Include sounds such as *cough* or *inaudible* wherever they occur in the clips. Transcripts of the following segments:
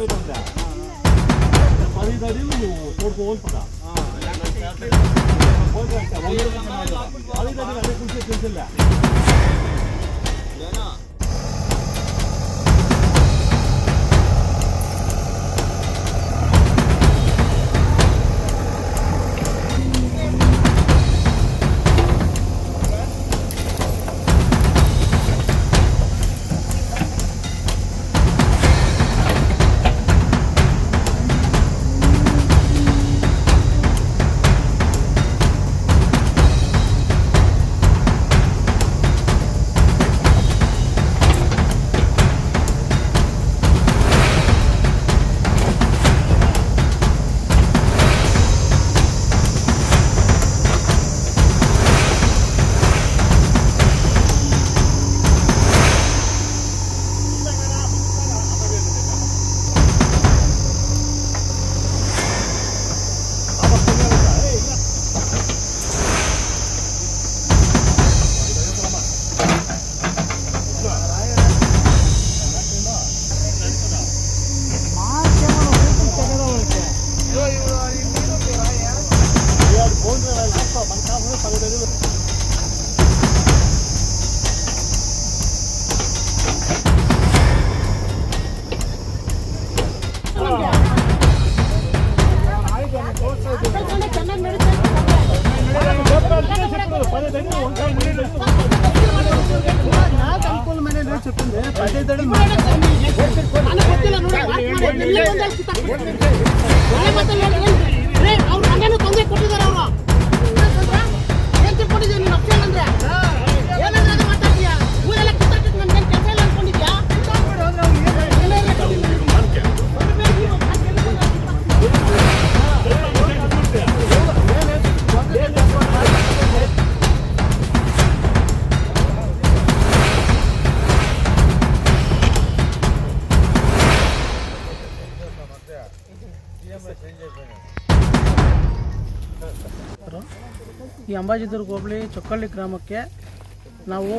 ಹೋಗ್ಬೇಕಂತ ಪದೈದು ಅಡಿ ನೀವು ತೋಟಕ್ಕೆ ಹೋಗ್ಬಿಟ್ಟ ಹೋಗ್ಬೇಕಂತ ಪದೈದು ಅಡಿ ಅದೇ ಕುಡಿಸಿ ತಿಳಿಸಿಲ್ಲ ಅವ್ರು ಈ ಅಂಬಾಜಿದುರ್ಗ ಹೋಬಳಿ ಚೊಕ್ಕಳ್ಳಿ ಗ್ರಾಮಕ್ಕೆ ನಾವು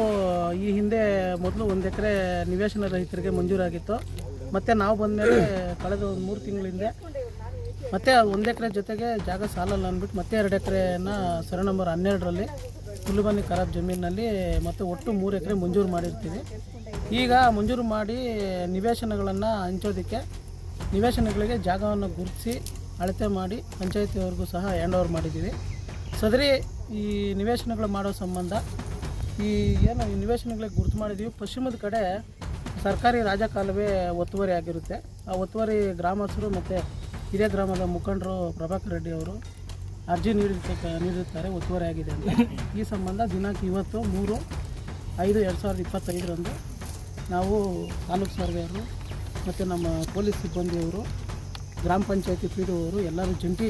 ಈ ಹಿಂದೆ ಮೊದಲು ಒಂದು ಎಕರೆ ನಿವೇಶನ ರಹಿತರಿಗೆ ಮಂಜೂರಾಗಿತ್ತು. ಮತ್ತು ನಾವು ಬಂದಮೇಲೆ ಕಳೆದ ಒಂದು ಮೂರು ತಿಂಗಳ ಹಿಂದೆ ಮತ್ತೆ ಒಂದು ಎಕರೆ ಜೊತೆಗೆ ಜಾಗ ಸಾಲಲ್ಲ ಅಂದ್ಬಿಟ್ಟು ಮತ್ತೆ ಎರಡು ಎಕರೆನ ಸರ ನಂಬರ್ ಹನ್ನೆರಡರಲ್ಲಿ ಹುಲ್ಲುಬನಿ ಖರಾಬ್ ಜಮೀನಿನಲ್ಲಿ ಮತ್ತು ಒಟ್ಟು ಮೂರು ಎಕರೆ ಮಂಜೂರು ಮಾಡಿರ್ತೀವಿ. ಈಗ ಮಂಜೂರು ಮಾಡಿ ನಿವೇಶನಗಳನ್ನು ಹಂಚೋದಕ್ಕೆ ನಿವೇಶನಗಳಿಗೆ ಜಾಗವನ್ನು ಗುರುತಿಸಿ ಅಳತೆ ಮಾಡಿ ಪಂಚಾಯತಿಯವ್ರಿಗೂ ಸಹ ಹ್ಯಾಂಡ್ ಓವರ್ ಮಾಡಿದ್ದೀವಿ. ಸದರಿ ಈ ನಿವೇಶನಗಳು ಮಾಡೋ ಸಂಬಂಧ, ಈ ಏನು ನಿವೇಶನಗಳಿಗೆ ಗುರುತು ಮಾಡಿದ್ದೀವಿ ಪಶ್ಚಿಮದ ಕಡೆ ಸರ್ಕಾರಿ ರಾಜಕಾಲುವೆ ಒತ್ತುವರಿ ಆಗಿರುತ್ತೆ. ಆ ಒತ್ತುವರಿ ಗ್ರಾಮಸ್ಥರು ಮತ್ತು ಹಿರಿಯ ಗ್ರಾಮದ ಮುಖಂಡರು ಪ್ರಭಾಕರ್ ರೆಡ್ಡಿ ಅವರು ಅರ್ಜಿ ನೀಡಿರ್ತಕ್ಕ ನೀಡಿರ್ತಾರೆ ಒತ್ತುವರಿ ಆಗಿದೆ ಅಂತ. ಈ ಸಂಬಂಧ ದಿನಾಂಕ ಇವತ್ತು ಮೂರು ಐದು ಎರಡು ಸಾವಿರದ ಇಪ್ಪತ್ತೈದರಂದು ನಾವು ತಾಲೂಕು ಸರ್ವೆಯವರು ಮತ್ತು ನಮ್ಮ ಪೊಲೀಸ್ ಸಿಬ್ಬಂದಿಯವರು ಗ್ರಾಮ ಪಂಚಾಯತಿ ಪಿ ಡಿ ಅವರು ಎಲ್ಲರೂ ಜಂಟಿ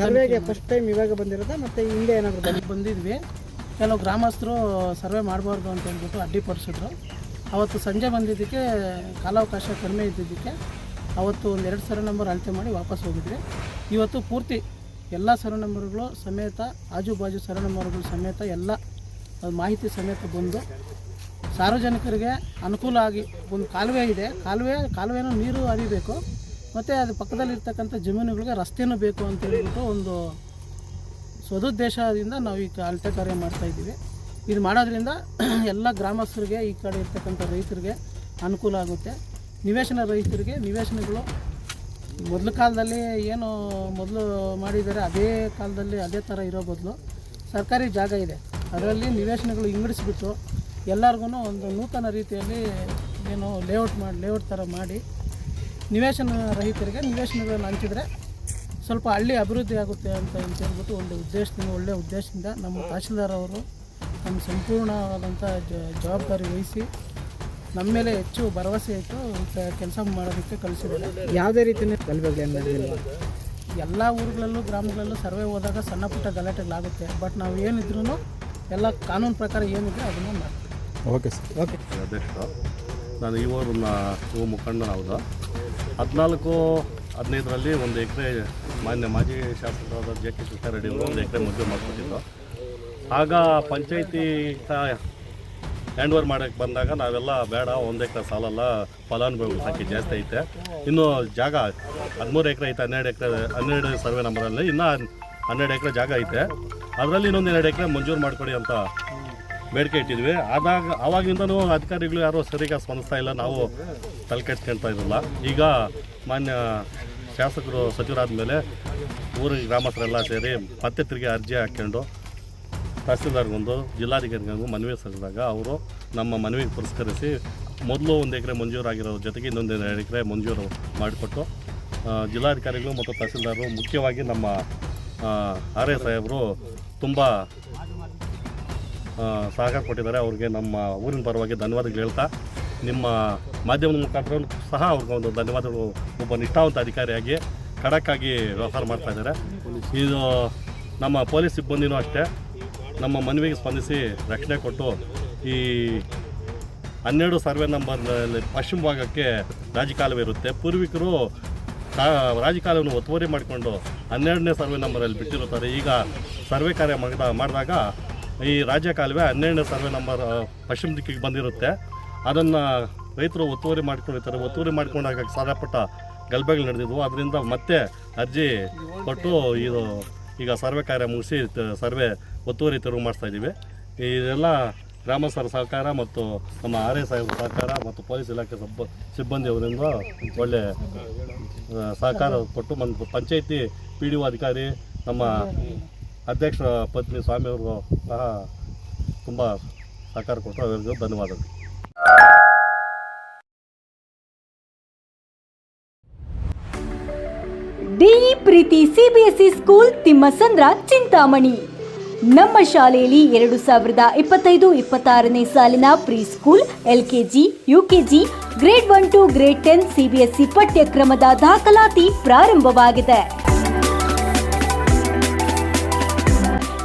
ಸರ್ವೆಗೆ ಫಸ್ಟ್ ಟೈಮ್ ಇವಾಗ ಬಂದಿರೋದ ಮತ್ತೆ ಹಿಂದೆ ಏನಾದರೂ ಬಂದು ಬಂದಿದ್ವಿ. ಕೆಲವು ಗ್ರಾಮಸ್ಥರು ಸರ್ವೆ ಮಾಡಬಾರ್ದು ಅಂತ ಹೇಳ್ಬಿಟ್ಟು ಅಡ್ಡಿಪಡಿಸಿದ್ರು ಅವತ್ತು ಸಂಜೆ ಬಂದಿದ್ದಕ್ಕೆ ಕಾಲಾವಕಾಶ ಕಡಿಮೆ ಇದ್ದಿದ್ದಕ್ಕೆ ಅವತ್ತು ಒಂದು ಎರಡು ಸರ್ವೆ ನಂಬರ್ ಅಳತೆ ಮಾಡಿ ವಾಪಸ್ ಹೋಗಿದ್ವಿ. ಇವತ್ತು ಪೂರ್ತಿ ಎಲ್ಲ ಸರ್ವೆ ನಂಬರ್ಗಳು ಸಮೇತ ಆಜು ಬಾಜು ಸರ್ವೆ ನಂಬರ್ಗಳು ಸಮೇತ ಎಲ್ಲ ಮಾಹಿತಿ ಸಮೇತ ಬಂದು ಸಾರ್ವಜನಿಕರಿಗೆ ಅನುಕೂಲ ಆಗಿ ಒಂದು ಕಾಲುವೆ ಇದೆ. ಕಾಲುವೆ ಕಾಲುವೆನೂ ನೀರು ಹರಿಬೇಕು. ಮತ್ತು ಅದು ಪಕ್ಕದಲ್ಲಿರ್ತಕ್ಕಂಥ ಜಮೀನುಗಳಿಗೆ ರಸ್ತೆಯೂ ಬೇಕು ಅಂತ ಹೇಳಿಬಿಟ್ಟು ಒಂದು ಸದುದ್ದೇಶದಿಂದ ನಾವು ಈ ಅಳತೆ ಕಾರ್ಯ ಮಾಡ್ತಾ ಇದ್ದೀವಿ. ಇದು ಮಾಡೋದ್ರಿಂದ *clears throat* ಎಲ್ಲ ಗ್ರಾಮಸ್ಥರಿಗೆ, ಈ ಕಡೆ ಇರ್ತಕ್ಕಂಥ ರೈತರಿಗೆ ಅನುಕೂಲ ಆಗುತ್ತೆ. ನಿವೇಶನ ರೈತರಿಗೆ ನಿವೇಶನಗಳು ಮೊದಲ ಕಾಲದಲ್ಲಿ ಏನು ಮೊದಲು ಮಾಡಿದ್ದಾರೆ, ಅದೇ ಕಾಲದಲ್ಲಿ ಅದೇ ಥರ ಇರೋ ಬದಲು ಸರ್ಕಾರಿ ಜಾಗ ಇದೆ. ಅದರಲ್ಲಿ ನಿವೇಶನಗಳು ಇಂಗಡಿಸ್ಬಿಟ್ಟು ಎಲ್ಲರಿಗೂ ಒಂದು ನೂತನ ರೀತಿಯಲ್ಲಿ ಏನು ಲೇಔಟ್ ಮಾಡಿ ಲೇಔಟ್ ಥರ ಮಾಡಿ ನಿವೇಶನ ರಹಿತರಿಗೆ ನಿವೇಶನಗಳನ್ನು ಹಂಚಿದ್ರೆ ಸ್ವಲ್ಪ ಹಳ್ಳಿ ಅಭಿವೃದ್ಧಿ ಆಗುತ್ತೆ ಅಂತ ಅಂತ ಹೇಳ್ಬಿಟ್ಟು ಒಂದು ಉದ್ದೇಶದಿಂದ ಒಳ್ಳೆಯ ಉದ್ದೇಶದಿಂದ ನಮ್ಮ ತಹಶೀಲ್ದಾರ್ ಅವರು ನಮ್ಮ ಸಂಪೂರ್ಣವಾದಂಥ ಜ- ಜವಾಬ್ದಾರಿ ವಹಿಸಿ ನಮ್ಮ ಮೇಲೆ ಹೆಚ್ಚು ಭರವಸೆ ಇಟ್ಟು ಕೆಲಸ ಮಾಡೋದಕ್ಕೆ ಕಳಿಸಿದ್ದಾರೆ. ಯಾವುದೇ ರೀತಿಯ ಎಲ್ಲ ಊರುಗಳಲ್ಲೂ ಗ್ರಾಮಗಳಲ್ಲೂ ಸರ್ವೆ ಹೋದಾಗ ಸಣ್ಣ ಪುಟ್ಟ ಗಲಾಟೆಗಳಾಗುತ್ತೆ. ಬಟ್ ನಾವು ಏನಿದ್ರು ಎಲ್ಲ ಕಾನೂನು ಪ್ರಕಾರ ಏನಿದೆ ಅದನ್ನು ಮಾಡ್ತೀವಿ. Okay sir. ಓಕೆ. ಅಧ್ಯಕ್ಷ ನಾನು ಈ ಊರನ್ನ ಯುವ ಮುಖಂಡ ಹೌದು ಹದಿನಾಲ್ಕು, ಹದಿನೈದರಲ್ಲಿ ಒಂದು ಎಕರೆ ಮಾನ್ಯ ಮಾಜಿ ಶಾಸಕರಾದ ಜೆ ಕೆ ಕೃಷ್ಣಾರೆಡ್ಡಿ ಅವರು ಒಂದು ಎಕರೆ ಮದುವೆ ಮಾಡಿಕೊಟ್ಟಿದ್ದು. ಆಗ ಪಂಚಾಯಿತಿ ಹ್ಯಾಂಡ್ ಓವರ್ ಮಾಡೋಕ್ಕೆ ಬಂದಾಗ ನಾವೆಲ್ಲ ಬೇಡ, ಒಂದು ಎಕರೆ ಸಾಲಲ್ಲ, ಫಲಾನುಭವಿಗಳ ಸಂಖ್ಯೆ ಜಾಸ್ತಿ ಐತೆ. ಇನ್ನು ಜಾಗ ಹದಿಮೂರು ಎಕರೆ ಐತೆ, ಹನ್ನೆರಡು ಎಕರೆ, ಹನ್ನೆರಡು ಸರ್ವೆ ನಂಬರಲ್ಲಿ, ಇನ್ನೂ ಹನ್ನೆರಡು ಎಕರೆ ಜಾಗ ಐತೆ. ಅದರಲ್ಲಿ ಇನ್ನೊಂದು ಎರಡು ಎಕರೆ ಮಂಜೂರು ಮಾಡಿಕೊಡಿ ಅಂತ ಬೇಡಿಕೆ ಇಟ್ಟಿದ್ವಿ. ಆದಾಗ ಆವಾಗಿಂದನೂ ಅಧಿಕಾರಿಗಳು ಯಾರೂ ಸರಿಯಾಗಿ ಸ್ಪಂದಿಸ್ತಾ ಇಲ್ಲ. ನಾವು ತಲೆ ಕೆಡ್ಸ್ಕೊಳ್ತಾ ಈಗ ಮಾನ್ಯ ಶಾಸಕರು ಸಚಿವರಾದ ಮೇಲೆ ಊರಿನ ಗ್ರಾಮಸ್ಥರೆಲ್ಲ ಸೇರಿ ಮತ್ತೆ ತಿರುಗಿ ಅರ್ಜಿ ಹಾಕ್ಕೊಂಡು ತಹಸೀಲ್ದಾರ್ಗೊಂದು, ಜಿಲ್ಲಾಧಿಕಾರಿಗಳಿಗೂ ಮನವಿ ಸಲ್ಲಿಸಿದಾಗ ಅವರು ನಮ್ಮ ಮನವಿಗೆ ಪುರಸ್ಕರಿಸಿ ಮೊದಲು ಒಂದು ಎಕರೆ ಮಂಜೂರಾಗಿರೋ ಜೊತೆಗೆ ಇನ್ನೊಂದು ಎರಡು ಎಕರೆ ಮಂಜೂರು ಮಾಡಿಕೊಟ್ಟು ಜಿಲ್ಲಾಧಿಕಾರಿಗಳು ಮತ್ತು ತಹಸೀಲ್ದಾರರು ಮುಖ್ಯವಾಗಿ ನಮ್ಮ ಆರ್ ಎ ಸಾಹೇಬರು ತುಂಬ ಸಹಕಾರ ಕೊಟ್ಟಿದ್ದಾರೆ. ಅವ್ರಿಗೆ ನಮ್ಮ ಊರಿನ ಪರವಾಗಿ ಧನ್ಯವಾದಗಳು ಹೇಳ್ತಾ, ನಿಮ್ಮ ಮಾಧ್ಯಮದ ಮುಖಾಂತರ ಸಹ ಅವ್ರಿಗೆ ಒಂದು ಧನ್ಯವಾದಗಳು. ಒಬ್ಬ ನಿಷ್ಠಾವಂತ ಅಧಿಕಾರಿಯಾಗಿ ಖಡಕ್ಕಾಗಿ ವ್ಯವಹಾರ ಮಾಡ್ತಾ ಇದ್ದಾರೆ. ಇದು ನಮ್ಮ ಪೊಲೀಸ್ ಸಿಬ್ಬಂದಿನೂ ಅಷ್ಟೇ, ನಮ್ಮ ಮನವಿಗೆ ಸ್ಪಂದಿಸಿ ರಕ್ಷಣೆ ಕೊಟ್ಟು ಈ ಹನ್ನೆರಡು ಸರ್ವೆ ನಂಬರ್ನಲ್ಲಿ ಪಶ್ಚಿಮ ಭಾಗಕ್ಕೆ ರಾಜಕಾಲುವೆ ಇರುತ್ತೆ. ಪೂರ್ವಿಕರು ರಾಜಕಾಲವನ್ನು ಒತ್ತುವರಿ ಮಾಡಿಕೊಂಡು ಹನ್ನೆರಡನೇ ಸರ್ವೆ ನಂಬರಲ್ಲಿ ಬಿಟ್ಟಿರುತ್ತಾರೆ. ಈಗ ಸರ್ವೆ ಕಾರ್ಯ ಮಾಡಿದ, ಮಾಡಿದಾಗ ಈ ರಾಜ್ಯ ಕಾಲುವೆ ಹನ್ನೆರಡನೇ ಸರ್ವೆ ನಂಬರ್ ಪಶ್ಚಿಮ ದಿಕ್ಕಿಗೆ ಬಂದಿರುತ್ತೆ. ಅದನ್ನು ರೈತರು ಒತ್ತುವರಿ ಮಾಡ್ಕೊಂಡಿರ್ತಾರೆ ಒತ್ತುವರಿ ಮಾಡ್ಕೊಂಡಾಗ ಸಾಧ್ಯಪಟ್ಟ ಗಲಭೆಗಳು ನಡೆದಿದ್ವು. ಅದರಿಂದ ಮತ್ತೆ ಅರ್ಜಿ ಕೊಟ್ಟು ಇದು ಈಗ ಸರ್ವೆ ಕಾರ್ಯ ಮುಗಿಸಿ ಸರ್ವೆ ಒತ್ತುವರಿ ತೆರವು ಮಾಡಿಸ್ತಾ ಇದ್ದೀವಿ. ಇದೆಲ್ಲ ಗ್ರಾಮಸ್ಥರ ಸಹಕಾರ ಮತ್ತು ನಮ್ಮ ಆರ್ ಎಸ್ ಸಾಹೇಬ್ ಸಹಕಾರ ಮತ್ತು ಪೊಲೀಸ್ ಇಲಾಖೆ ಸಬ್ಬ ಸಿಬ್ಬಂದಿಯವರಿಂದ ಒಳ್ಳೆ ಸಹಕಾರ ಕೊಟ್ಟು ಮತ್ತು ಪಂಚಾಯಿತಿ ಪಿ ಡಿ ಒ ಅಧಿಕಾರಿ, ನಮ್ಮ ಅಧ್ಯಕ್ಷರ ಪತ್ನಿ ಸ್ವಾಮಿಯವರು ಸಹ ತುಂಬ ಸಹಕಾರ ಕೊಟ್ಟರು. ಅವರಿಗೂ ಧನ್ಯವಾದಗಳು. D E Preethi CBSE school Thimmasandra Chintamani. ನಮ್ಮ ಶಾಲೆಯಲ್ಲಿ ಎರಡು ಸಾವಿರದ ಇಪ್ಪತ್ತೈದು ಇಪ್ಪತ್ತಾರನೇ ಸಾಲಿನ pre school LKG UKG grade one to grade ten CBSE ಪಠ್ಯಕ್ರಮದ ದಾಖಲಾತಿ ಪ್ರಾರಂಭವಾಗಿದೆ.